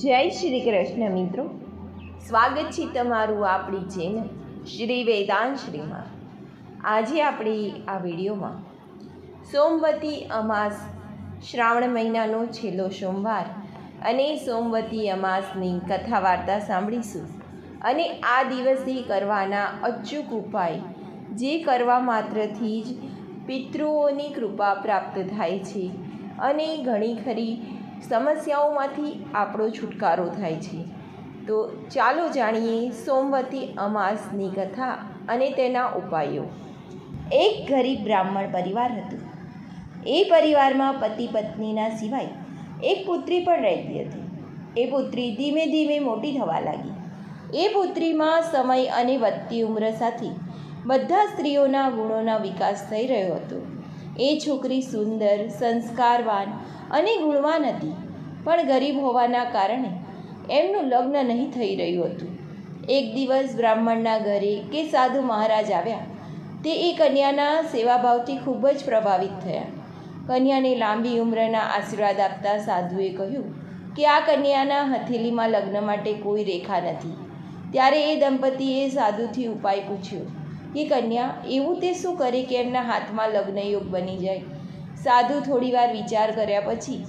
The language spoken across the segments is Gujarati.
જય શ્રી કૃષ્ણ મિત્રો. સ્વાગત છે તમારું આપણી ચેનલ શ્રી વેદાંત શ્રીમાં આજે આપણે આ વિડીયોમાં સોમવતી અમાસ શ્રાવણ મહિનાનો છેલ્લો સોમવાર અને સોમવતી અમાસની કથા વાર્તા સાંભળીશું. અને આ દિવસે કરવાના અચૂક ઉપાય, જે કરવા માત્રથી જ પિતૃઓની કૃપા પ્રાપ્ત થાય છે. અને ઘણી ખરી સમસ્યાઓમાંથી આપણો છુટકારો થાય છે. તો ચાલો જાણીએ સોમવતી અમાસની કથા અને તેના ઉપાયો. એક ગરીબ બ્રાહ્મણ પરિવાર હતું. એ પરિવારમાં પતિ પત્નીના સિવાય એક પુત્રી પણ રહેતી હતી. એ પુત્રી ધીમે ધીમે મોટી થવા લાગી. એ પુત્રીમાં સમય અને વધતી ઉંમર સાથે બધા સ્ત્રીઓના ગુણોના વિકાસ થઈ રહ્યો હતો. એ છોકરી સુંદર, સંસ્કારવાન અને ગુણવાન હતી. પણ ગરીબ હોવાના કારણે એમનું લગ્ન નહીં થઈ રહ્યું હતું. એક દિવસ બ્રાહ્મણના ઘરે કે સાધુ મહારાજ આવ્યા, તે એ કન્યાના સેવાભાવથી ખૂબ જ પ્રભાવિત થયા. કન્યાને લાંબી ઉંમરના આશીર્વાદ આપતા સાધુએ કહ્યું કે આ કન્યાના હથેલીમાં લગ્ન માટે કોઈ રેખા નથી. ત્યારે એ દંપતીએ સાધુથી ઉપાય પૂછ્યો કે કન્યા, એવું તે શું કરે કે એમના હાથમાં લગ્નયોગ બની જાય? સાધુ થોડીવાર વિચાર કર્યા પછી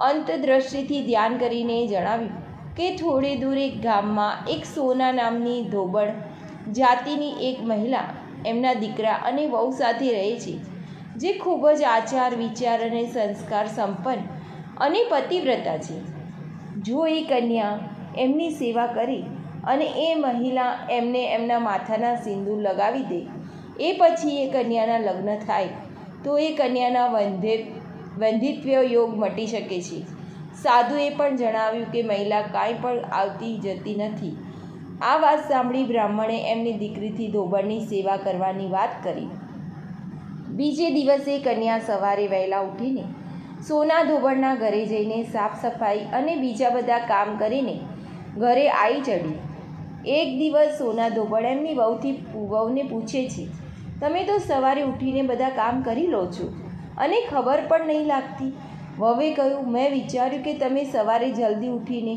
અંતદ્રષ્ટિથી ધ્યાન કરીને જણાવ્યું કે થોડે દૂર એક ગામમાં એક સોના નામની ધોબણ જાતિની એક મહિલા એમના દીકરા અને વહુ સાથે રહે છે, જે ખૂબ જ આચાર, વિચાર અને સંસ્કાર સંપન્ન અને પતિવ્રતા છે. જો એ કન્યા એમની સેવા કરે અને એ મહિલા એમને એમના માથાના સિંદૂર લગાવી દે. એ પછી એ કન્યાના લગ્ન થાય. તો એ કન્યાના વંધે, વંધિત્વ યોગ મટી શકે છે. સાધુએ પણ જણાવ્યું કે મહિલા કાંઈ પણ આવતી જતી નથી. આ વાત સાંભળી બ્રાહ્મણે એમની દીકરીથી ધોબણની સેવા કરવાની વાત કરી. બીજે દિવસે કન્યા સવારે વહેલા ઉઠીને સોના ધોબણના ઘરે જઈને સાફ સફાઈ અને બીજા બધા કામ કરીને ઘરે આવી ચડી એક દિવસ સોના ધોબળ એમની વહુથી વહુને પૂછે છે, તમે તો સવારે ઉઠીને બધા કામ કરી લો છો? અને ખબર પણ નહીં લાગતી. વવે કહ્યું, મેં વિચાર્યું કે તમે સવારે જલ્દી ઉઠીને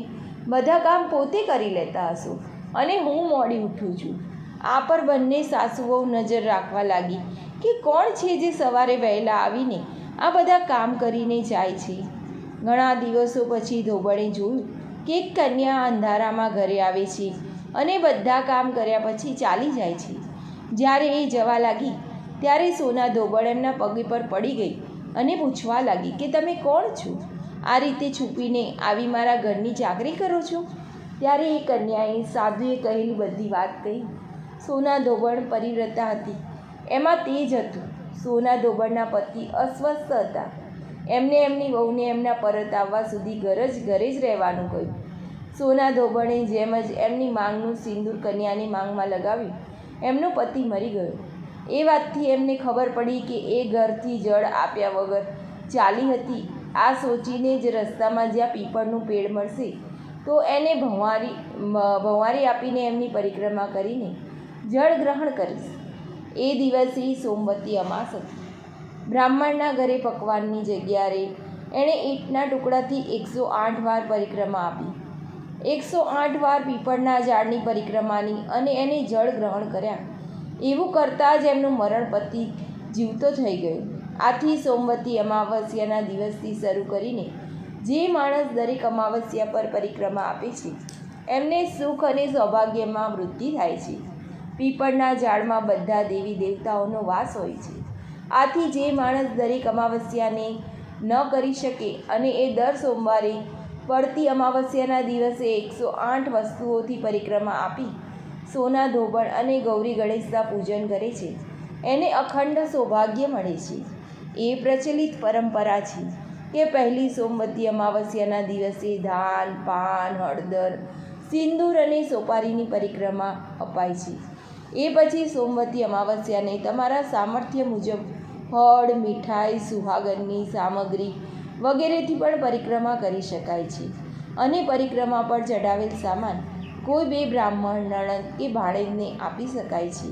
બધા કામ પોતે કરી લેતા હશો અને હું મોડી ઉઠું છું. આ પર બંને સાસુઓ નજર રાખવા લાગી, કે કોણ છે જે સવારે વહેલા આવીને આ બધા કામ કરીને જાય છે? ઘણા દિવસો પછી ધોબણે જોયું કે કન્યા અંધારામાં ઘરે આવે છે. અને બધા કામ કર્યા પછી ચાલી જાય છે. જ્યારે એ જવા લાગી, ત્યારે સોના ધોબળ એમના પગ પર પડી ગઈ અને પૂછવા લાગી કે તમે કોણ છો? આ રીતે છુપીને આવી મારા ઘરની ચાકરી કરો છો? ત્યારે એ કન્યાએ સાધુએ કહેલી બધી વાત કહી. સોના ધોબણ પરિવ્રતા હતી. એમાં તે જ હતું. સોના ધોબણના પતિ અસ્વસ્થ હતા. એમને એમની વહુને એમના પરત આવવા સુધી ઘર જ ઘરે જ રહેવાનું કહ્યું. સોના ધોબણે જેમ જ એમની માંગનું સિંદૂર કન્યાની માંગમાં લગાવ્યું. એમનો પતિ મરી ગયો. એ વાતથી એમને ખબર પડી કે એ ઘરથી જળ આપ્યા વગર ચાલી હતી. આ સોચીને જ રસ્તામાં જ્યાં પીપળનું પેડ મળશે, તો એને ભંવારી ભંવારી આપીને એમની પરિક્રમા કરીને જળ ગ્રહણ કરીશ. એ દિવસે સોમવતી અમાસ હતી. બ્રાહ્મણના ઘરે પકવાનની જગ્યાએ એણે ઈંટના ટુકડાથી એકસો આઠ વાર પરિક્રમા આપી. એકસો આઠ વાર પીપળના ઝાડની પરિક્રમાની અને એને જળ ગ્રહણ કર્યા. એવું કરતાં જ એમનું મરણ પતિ જીવતો થઈ ગયો. આથી સોમવતી અમાવસ્યાના દિવસથી શરૂ કરીને જે માણસ દરેક અમાવસ્યા પર પરિક્રમા આપે છે, એમને સુખ અને સૌભાગ્યમાં વૃદ્ધિ થાય છે. પીપળના ઝાડમાં બધા દેવી દેવતાઓનો વાસ હોય છે. આથી જે માણસ દરેક અમાવસ્યાને ન કરી શકે અને એ દર સોમવારે પડતી અમાવસ્યાના દિવસે એકસો આઠ વસ્તુઓથી પરિક્રમા આપી સોના, ધોબણ અને ગૌરી ગણેશના પૂજન કરે છે. એને અખંડ સૌભાગ્ય મળે છે. એ પ્રચલિત પરંપરા છે કે પહેલી સોમવતી અમાવસ્યાના દિવસે ધાન પાન, હળદર, સિંદૂર અને સોપારીની પરિક્રમા અપાય છે. એ પછી સોમવતી અમાવસ્યાને તમારા સામર્થ્ય મુજબ ફળ, મીઠાઈ, સુહાગનની સામગ્રી વગેરેથી પણ પરિક્રમા કરી શકાય છે. અને પરિક્રમા પર ચડાવેલ સામાન કોઈ બે બ્રાહ્મણ, નણંદ કે ભાણેજને આપી શકાય છે.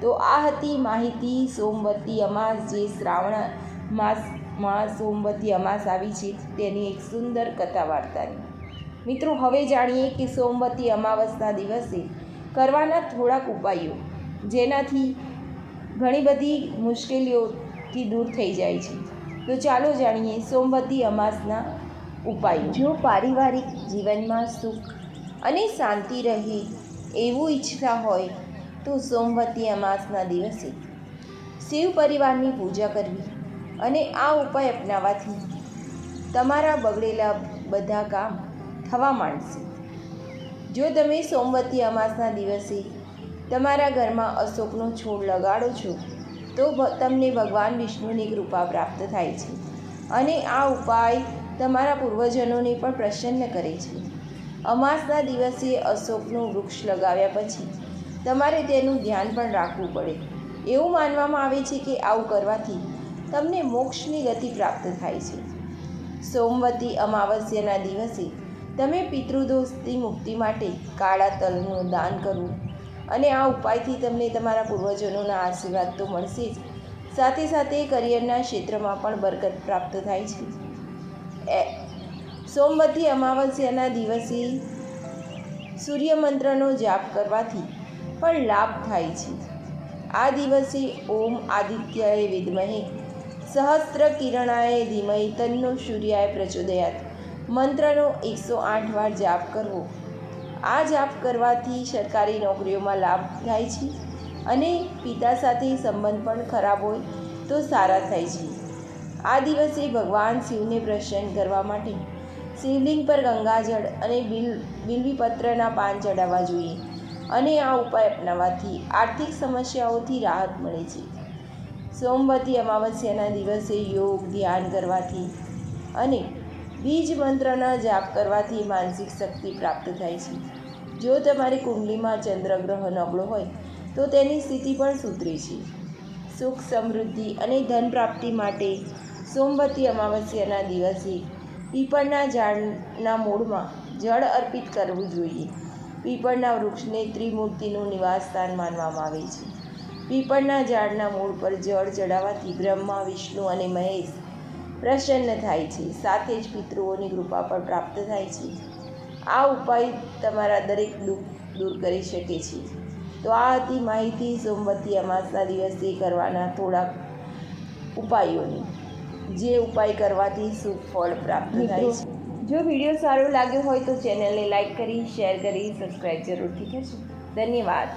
તો આ હતી માહિતી સોમવતી અમાસ જે શ્રાવણ માસમાં સોમવતી અમાસ આવી છે તેની એક સુંદર કથા વાર્તાની મિત્રો, હવે જાણીએ કે સોમવતી અમાવસના દિવસે કરવાના થોડાક ઉપાયો, જેનાથી ઘણી બધી મુશ્કેલીઓથી દૂર થઈ જાય છે. તો ચાલો જાણીએ સોમવતી અમાસના ઉપાયો. જો પારિવારિક જીવનમાં સુખ અને શાંતિ રહે એવું ઈચ્છતા હોય, તો સોમવતી અમાસના દિવસે શિવ પરિવારની પૂજા કરવી અને આ ઉપાય અપનાવવાથી તમારા બગડેલા બધા કામ થવા માંડશે. જો તમે સોમવતી અમાસના દિવસે તમારા ઘરમાં અશોકનો છોડ લગાડો છો તો તમને ભગવાન વિષ્ણુની કૃપા પ્રાપ્ત થાય છે. અને આ ઉપાય તમારા પૂર્વજનોને પણ પ્રસન્ન કરે છે. અમાસના દિવસે અશોકનું વૃક્ષ લગાવ્યા પછી તમારે તેનું ધ્યાન પણ રાખવું પડે. એવું માનવામાં આવે છે કે આવું કરવાથી તમને મોક્ષની ગતિ પ્રાપ્ત થાય છે. સોમવતી અમાવસ્યાના દિવસે તમે પિતૃદોષથી મુક્તિ માટે કાળા તલનું દાન કરવું અને આ ઉપાયથી તમને તમારા પૂર્વજોના આશીર્વાદ તો મળશે જ. સાથે સાથે કરિયરના ક્ષેત્રમાં પણ બરકત પ્રાપ્ત થાય છે. સોમવતી અમાવસ્યાના દિવસે સૂર્ય મંત્રનો જાપ કરવાથી પણ લાભ થાય છે. આ દિવસે ઓમ આદિત્યએ વિદ્મહે, સહસ્ત્ર કિરણાએ ધીમહી તન્નો સૂર્યાએ પ્રચોદયાત. મંત્રનો એકસો આઠ વાર જાપ કરવો. આ જાપ કરવાથી સરકારી નોકરીઓમાં લાભ થાય છે અને પિતા સાથે સંબંધ પણ ખરાબ હોય તો સારા થાય છે. આ દિવસે ભગવાન શિવને પ્રસન્ન કરવા માટે શિવલિંગ પર ગંગાજળ અને બિલ, બિલવીપત્રના પાન ચડાવવા જોઈએ અને આ ઉપાય અપનાવવાથી આર્થિક સમસ્યાઓથી રાહત મળે છે. સોમવતી અમાવસ્યાના દિવસે યોગ, ધ્યાન કરવાથી અને બીજ મંત્રના જાપ કરવાથી માનસિક શક્તિ પ્રાપ્ત થાય છે. જો તમારી કુંડલીમાં ચંદ્રગ્રહ નબળો હોય, તો તેની સ્થિતિ પણ સુધરે છે. સુખ, સમૃદ્ધિ અને ધન પ્રાપ્તિ માટે સોમવતી અમાવસ્યાના દિવસે પીપળના ઝાડના મૂળમાં જળ અર્પિત કરવું જોઈએ. પીપળના વૃક્ષને ત્રિમૂર્તિનું નિવાસસ્થાન માનવામાં આવે છે. પીપળના ઝાડના મૂળ પર જળ ચડાવવાથી બ્રહ્મા, વિષ્ણુ અને મહેશ પ્રસન્ન થાય છે. સાથે જ પિતૃઓની કૃપા પણ પ્રાપ્ત થાય છે. આ ઉપાય તમારા દરેક દુઃખ દૂર કરી શકે છે. તો આ હતી માહિતી સોમવતી અમાસના દિવસે કરવાના થોડાક ઉપાયોની. જે ઉપાય કરવાથી સુખ ફળ પ્રાપ્ત થાય છે. જો વીડિયો સારો લાગ્યો હોય તો ચેનલને લાઈક કરી શેર કરી સબસ્ક્રાઈબ જરૂરથી કરજો. ધન્યવાદ.